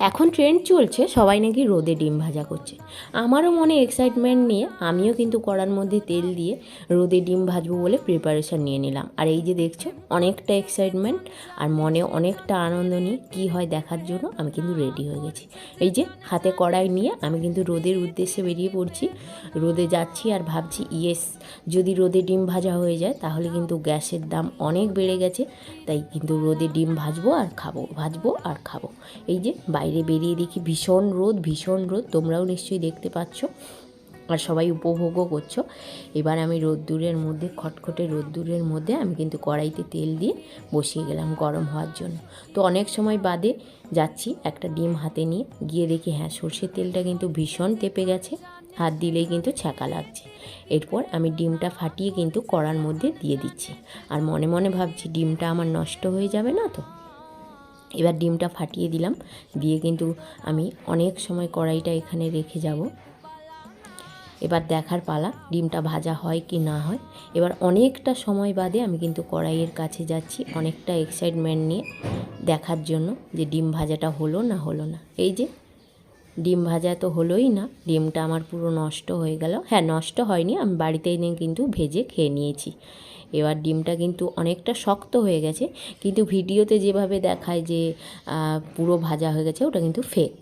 এখন ট্রেন্ড চলছে, সবাই নাকি রোদে ডিম ভাজা করছে। আমারও মনে এক্সাইটমেন্ট নিয়ে আমিও কিন্তু কড়ার মধ্যে তেল দিয়ে রোদে ডিম ভাজবো বলে প্রিপারেশান নিয়ে নিলাম। আর এই যে দেখছ, অনেকটা এক্সাইটমেন্ট আর মনে অনেকটা আনন্দ নিয়ে কী হয় দেখার জন্য আমি কিন্তু রেডি হয়ে গেছি। এই যে হাতে কড়াই নিয়ে আমি কিন্তু রোদের উদ্দেশ্যে বেরিয়ে পড়ছি, রোদে যাচ্ছি আর ভাবছি, ইয়েস, যদি রোদে ডিম ভাজা হয়ে যায় তাহলে কিন্তু গ্যাসের দাম অনেক বেড়ে গেছে, তাই কিন্তু রোদে ডিম ভাজবো আর খাব, ভাজবো আর খাব। এই যে বাইরে বেরিয়ে দেখি ভীষণ রোদ ভীষণ রোদ। তোমরাও নিশ্চয়ই দেখতে পাচ্ছ আর সবাই উপভোগও করছ। এবার আমি রোদ্দুরের মধ্যে, খটখটে রোদ্দুরের মধ্যে আমি কিন্তু কড়াইতে তেল দিয়ে বসিয়ে গেলাম গরম হওয়ার জন্য। তো অনেক সময় বাদে যাচ্ছি একটা ডিম হাতে নিয়ে, গিয়ে দেখি হ্যাঁ সর্ষের তেলটা কিন্তু ভীষণ তেপে গেছে, হাত দিলেই কিন্তু ছ্যাঁকা লাগছে। এরপর আমি ডিমটা ফাটিয়ে কিন্তু কড়ার মধ্যে দিয়ে দিচ্ছি। আর মনে মনে ভাবছি ডিমটা আমার নষ্ট হয়ে যাবে না তো? এবার ডিমটা ফাটিয়ে দিলাম। দিয়ে কিন্তু আমি অনেক সময় কড়াইটা এখানে রেখে যাব। এবার দেখার পালা, ডিমটা ভাজা হয় কি না হয়। এবার অনেকটা সময় বাদে আমি কিন্তু কড়াইয়ের কাছে যাচ্ছি অনেকটা এক্সাইটমেন্ট নিয়ে দেখার জন্য যে ডিম ভাজাটা হলো না হলো না। এই যে ডিম ভাজা তো হলোই না, ডিমটা আমার পুরো নষ্ট হয়ে গেল। হ্যাঁ নষ্ট হয়নি, আমি বাড়িতে এনে কিন্তু ভেজে খেয়ে নিয়েছি। এবার ডিমটা কিন্তু অনেকটা শক্ত হয়ে গেছে, কিন্তু ভিডিওতে যেভাবে দেখায় যে পুরো ভাজা হয়ে গেছে, ওটা কিন্তু ফেক